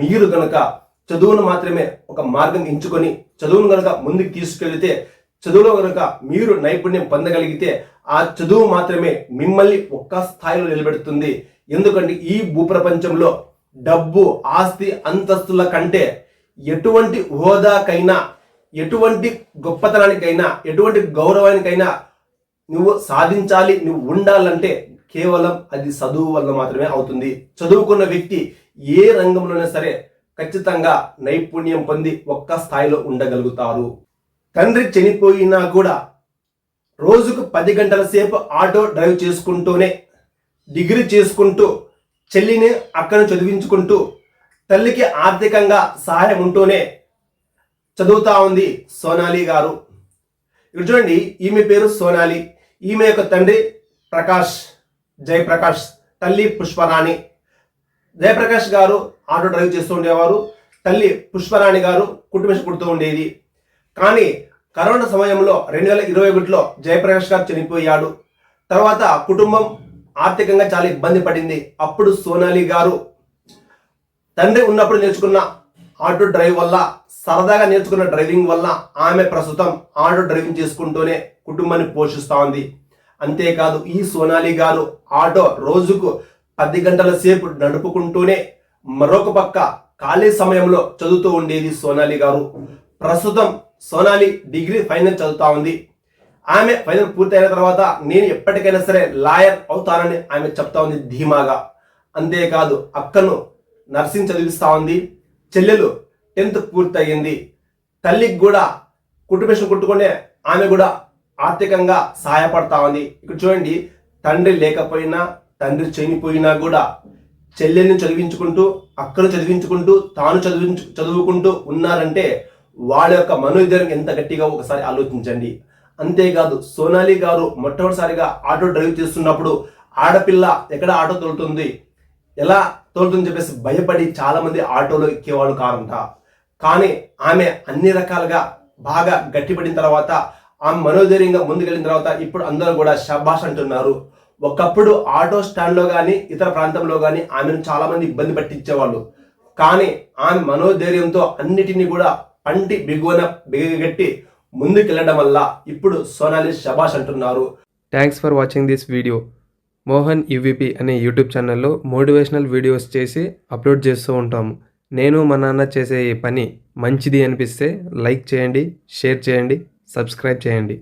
మీరు గనక చదువును మాత్రమే ఒక మార్గం ఎంచుకొని చదువును గనక ముందుకు తీసుకెళ్తే చదువులో గనక మీరు నైపుణ్యం పొందగలిగితే ఆ చదువు మాత్రమే మిమ్మల్ని ఒక్క స్థాయిలో నిలబెడుతుంది. ఎందుకంటే ఈ భూప్రపంచంలో డబ్బు ఆస్తి అంతస్తుల కంటే ఎటువంటి హోదాకైనా ఎటువంటి గొప్పతనానికైనా ఎటువంటి గౌరవానికైనా నువ్వు సాధించాలి నువ్వు ఉండాలంటే కేవలం అది చదువు వల్ల మాత్రమే అవుతుంది. చదువుకున్న వ్యక్తి ఏ రంగంలోనే సరే ఖచ్చితంగా నైపుణ్యం పొంది ఒక్క స్థాయిలో ఉండగలుగుతారు. తండ్రి చనిపోయినా కూడా రోజుకు పది గంటల సేపు ఆటో డ్రైవ్ చేసుకుంటూనే డిగ్రీ చేసుకుంటూ చెల్లిని అక్కను చదివించుకుంటూ తల్లికి ఆర్థికంగా సహాయం ఉంటూనే చదువుతా ఉంది సోనాలి గారు. ఇక్కడ చూడండి ఈమె పేరు సోనాలి. ఈమె యొక్క తండ్రి ప్రకాష్. జయప్రకాష్ తల్లి పుష్పరాణి. జయప్రకాష్ గారు ఆటో డ్రైవ్ చేస్తూ ఉండేవారు. తల్లి పుష్పరాణి గారు కుటుంబం కుడుతూ ఉండేది. కానీ కరోనా సమయంలో రెండు వేల ఇరవై ఒకటిలో జయప్రకాష్ గారు చనిపోయాడు. తర్వాత కుటుంబం ఆర్థికంగా చాలా ఇబ్బంది పడింది. అప్పుడు సోనాలి గారు తండ్రి ఉన్నప్పుడు నేర్చుకున్న ఆటో డ్రైవ్ వల్ల సరదాగా నేర్చుకున్న డ్రైవింగ్ వల్ల ఆమె ప్రస్తుతం ఆటో డ్రైవింగ్ చేసుకుంటూనే కుటుంబాన్ని పోషిస్తూ ఉంది. అంతేకాదు ఈ సోనాలి గారు ఆటో రోజుకు పది గంటల సేపు నడుపుకుంటూనే మరొక పక్క ఖాళీ సమయంలో చదువుతూ ఉండేది సోనాలి గారు. ప్రస్తుతం సోనాలి డిగ్రీ ఫైనల్ చదువుతా ఉంది. ఆమె ఫైనల్ పూర్తయిన తర్వాత నేను ఎప్పటికైనా సరే లాయర్ అవుతానని ఆమె చెప్తా ఉంది ధీమాగా. అంతేకాదు అక్కను నర్సింగ్ చదివిస్తా ఉంది. చెల్లెలు టెన్త్ పూర్తయింది. తల్లికి కూడా కుటుంబేషన్ కుట్టుకునే ఆమె కూడా ఆర్థికంగా సహాయపడతా ఉంది. ఇక్కడ చూడండి తండ్రి లేకపోయినా తండ్రి చనిపోయినా కూడా చెల్లెల్ని చదివించుకుంటూ అక్కను చదివించుకుంటూ తాను చదివించు చదువుకుంటూ ఉన్నారంటే వాళ్ళ యొక్క మనోధైర్యం ఎంత గట్టిగా ఒకసారి ఆలోచించండి. అంతేకాదు సోనాలి గారు మొట్టమొదటిసారిగా ఆటో డ్రైవ్ చేస్తున్నప్పుడు ఆడపిల్ల ఎక్కడ ఆటో తోలుతుంది? ఎలా తోలుతుందని చెప్పేసి భయపడి చాలామంది ఆటోలో ఎక్కేవాళ్ళు కారంట కానీ ఆమె అన్ని రకాలుగా బాగా గట్టిపడిన తర్వాత ఆమె మనోధైర్యంగా ముందుకెళ్ళిన తర్వాత ఇప్పుడు అందరూ కూడా షబాష్ అంటున్నారు. ఒకప్పుడు ఆటో స్టాండ్లో కానీ ఇతర ప్రాంతంలో కానీ ఆమెను చాలామంది ఇబ్బంది పట్టించేవాళ్ళు. కానీ ఆమె మనోధైర్యంతో అన్నిటినీ కూడా పంటి బిగువన బిగగట్టి ముందుకెళ్ళడం వల్ల ఇప్పుడు సోనాలి షబాష్ అంటున్నారు. Thanks for watching this video Mohan UVP అనే యూట్యూబ్ ఛానల్లో మోటివేషనల్ వీడియోస్ చేసి అప్లోడ్ చేస్తూ ఉంటాము నేను మా నాన్న చేసే ఈ పని మంచిది అనిపిస్తే లైక్ చేయండి షేర్ చేయండి. సబ్స్క్రైబ్ చేయండి.